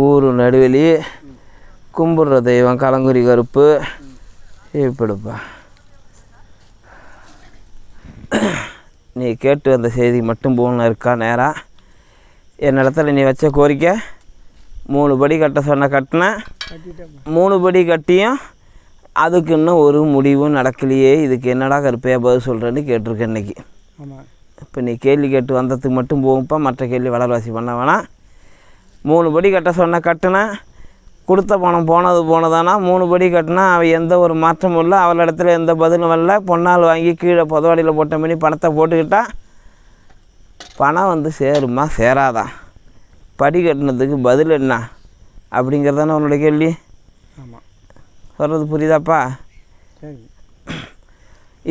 ஊர் நடுவெளி கும்பிட்ற தெய்வம் கலங்குரி கருப்பு. இப்படிப்பா. நீ கேட்டு வந்த செய்தி மட்டும் போகணும் இருக்கா நேராக என்னிடத்துல நீ வச்ச கோரிக்கை மூணு படி கட்ட சொன்ன கட்டினேன் கட்டிட்டேன் மூணு படி கட்டியும் அதுக்கு இன்னும் ஒரு முடிவும் நடக்கலையே இதுக்கு என்னடா கருப்பையா பதில் சொல்கிறேன்னு கேட்டிருக்கேன் இன்னைக்கு. ஆமாம் இப்போ நீ கேள்வி கேட்டு வந்ததுக்கு மட்டும் போகும்ப்பா மற்ற கேள்வி வளர்வாசி பண்ண வேணாம். மூணு படி கட்ட சொன்ன கட்டினேன் கொடுத்த பணம் போனது போனதானா? மூணு படி கட்டினா அவன் எந்த ஒரு மாற்றமும் இல்லை. அவள் இடத்துல எந்த பதிலும் வரல பொன்னால் வாங்கி கீழே புதவாடியில் போட்ட மணி பணத்தை போட்டுக்கிட்டா பணம் வந்து சேருமா? சேராதா? படி கட்டினதுக்கு பதில் என்ன? அப்படிங்கிறதானே உன்னோட கேள்வி. ஆமாம் வர்றது புரியுதாப்பா?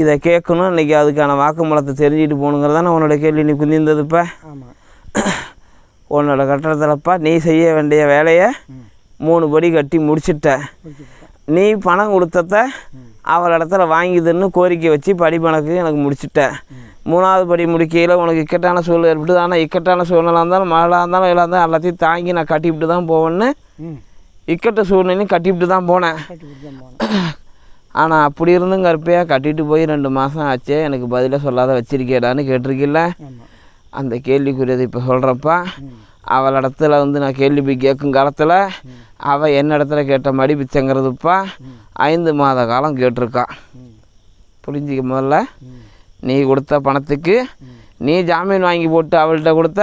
இதை கேட்கணும். இன்றைக்கி அதுக்கான வாக்குமூலத்தை தெரிஞ்சுட்டு போகணுங்கிறதானே உன்னோட கேள்வி. நீ குந்திருந்ததுப்பா ஆமாம் உன்னோட கட்டுறதுலப்பா நீ செய்ய வேண்டிய வேலையை மூணு படி கட்டி முடிச்சிட்ட. நீ பணம் கொடுத்தத ம் அவள் இடத்துல வாங்கிதுன்னு கோரிக்கை வச்சு படிப்பணக்கு எனக்கு முடிச்சிட்ட. மூணாவது படி முடிக்கையில் உனக்கு இக்கட்டான சூழ்நிலை ஏற்பட்டு ஆனால் இக்கட்டான சூழ்நிலை இருந்தாலும் மழை இருந்தாலும் எல்லாம் இருந்தாலும் எல்லாத்தையும் தாங்கி நான் கட்டிவிட்டு தான் போவேன்னு இக்கட்ட சூழ்நிலையும் கட்டிவிட்டு தான் போனேன். ஆனால் அப்படி இருந்தும் கருப்பையாக கட்டிட்டு போய் ரெண்டு மாதம் ஆச்சு. எனக்கு பதிலாக சொல்லாத வச்சிருக்கேடான்னு கேட்டிருக்கில்ல? அந்த கேள்விக்குரியது இப்போ சொல்கிறப்பா அவள் இடத்துல வந்து நான் கேள்வி போய் கேட்கும் காலத்தில் அவள் என்ன இடத்துல கேட்ட பிச்சைங்கிறதுப்பா ஐந்து மாத காலம் கேட்டிருக்கா. புரிஞ்சுக்க முதல்ல? நீ கொடுத்த பணத்துக்கு நீ ஜாமீன் வாங்கி போட்டு அவள்கிட்ட கொடுத்த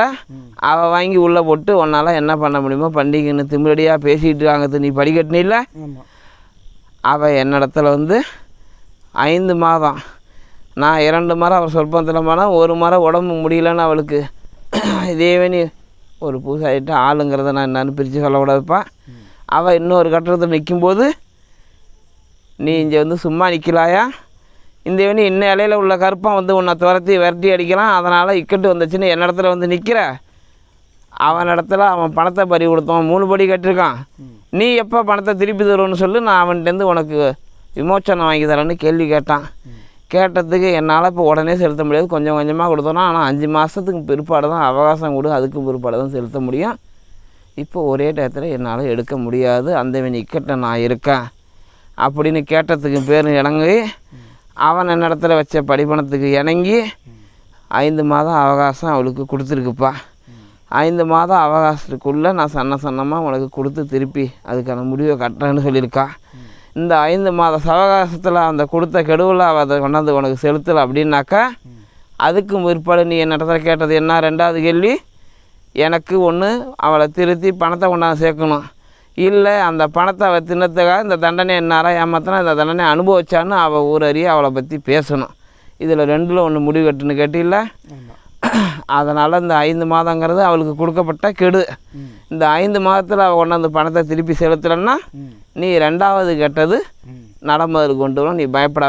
அவள் வாங்கி உள்ளே போட்டு உன்னால் என்ன பண்ண முடியுமோ பண்டிகைன்னு திமிரடியாக பேசிக்கிட்டு வாங்கிறது நீ படிக்கட்டினில்ல? அவள் என்னிடத்துல வந்து ஐந்து மாதம் நான் இரண்டு மரம் அவர் சொற்பத்தில் போனால் ஒரு மரம் உடம்பு முடியலன்னு அவளுக்கு. இதேவே நீ ஒரு பூசாயிட்டு ஆளுங்கிறத நான் என்னன்னு பிரித்து சொல்லக்கூடாதுப்பா. அவள் இன்னொரு கட்டத்தில் நிற்கும்போது நீ இங்கே வந்து சும்மா நிற்கலாயா இந்த வேணி இன்ன இலையில உள்ள கருப்பம் வந்து உன்னை துரத்தி விரட்டி அடிக்கலாம். அதனால் இக்கட்டு வந்துச்சுன்னு என் இடத்துல வந்து நிற்கிற அவன் இடத்துல அவன் பணத்தை பறி கொடுத்தான் மூணு படி கட்டிருக்கான். நீ எப்போ பணத்தை திருப்பி தருவேன்னு சொல்லி. நான் அவன்கிட்டேருந்து உனக்கு விமோச்சனம் வாங்கி தரேன்னு கேள்வி கேட்டான். கேட்டதுக்கு என்னால் இப்போ உடனே செலுத்த முடியாது. கொஞ்சம் கொஞ்சமாக கொடுத்தோன்னா ஆனால் அஞ்சு மாதத்துக்கு பிற்பாடு தான் அவகாசம் கொடு அதுக்கு பிற்பாடு தான் செலுத்த முடியும். இப்போ ஒரே டயத்தில் என்னால் எடுக்க முடியாது. அந்த இக்கட்டை நான் இருக்கேன். அப்படின்னு கேட்டதுக்கு பேர் இணங்கி அவன் என்னிடத்துல வச்ச படிப்பணத்துக்கு இணங்கி ஐந்து மாதம் அவகாசம் அவளுக்கு கொடுத்துருக்குப்பா. ஐந்து மாதம் அவகாசத்துக்குள்ளே நான் சன்ன சன்னமாக உனக்கு கொடுத்து திருப்பி அதுக்கான முடிவை கட்டுறேன்னு சொல்லியிருக்கா. இந்த ஐந்து மாத சவகாசத்தில் அந்த கொடுத்த கெடுவில் அவள் அதை கொண்டாந்து உனக்கு செலுத்தலை அப்படின்னாக்கா அதுக்கும் பிற்பாடு நீ என்ன இடத்துல கேட்டது என்ன? ரெண்டாவது கேள்வி எனக்கு ஒன்று அவளை திருத்தி பணத்தை கொண்டாந்து சேர்க்கணும். இல்லை அந்த பணத்தை அவள் தின்னத்துக்காக இந்த தண்டனை என்னாரா ஏமாத்தினா இந்த தண்டனை அனுபவிச்சான்னு அவள் ஊரறிய அவளை பற்றி பேசணும். இதில் ரெண்டில் ஒன்று முடிவு கட்டுன்னு கேட்டில்ல? அதனால் இந்த ஐந்து மாதங்கிறது அவளுக்கு கொடுக்கப்பட்ட கெடு. இந்த ஐந்து மாதத்தில் அவள் கொண்டாந்து பணத்தை திருப்பி செலுத்தலைன்னா நீ ரெண்டாவது கெட்டது நடமது கொண்டு வரும் நீ பயப்பட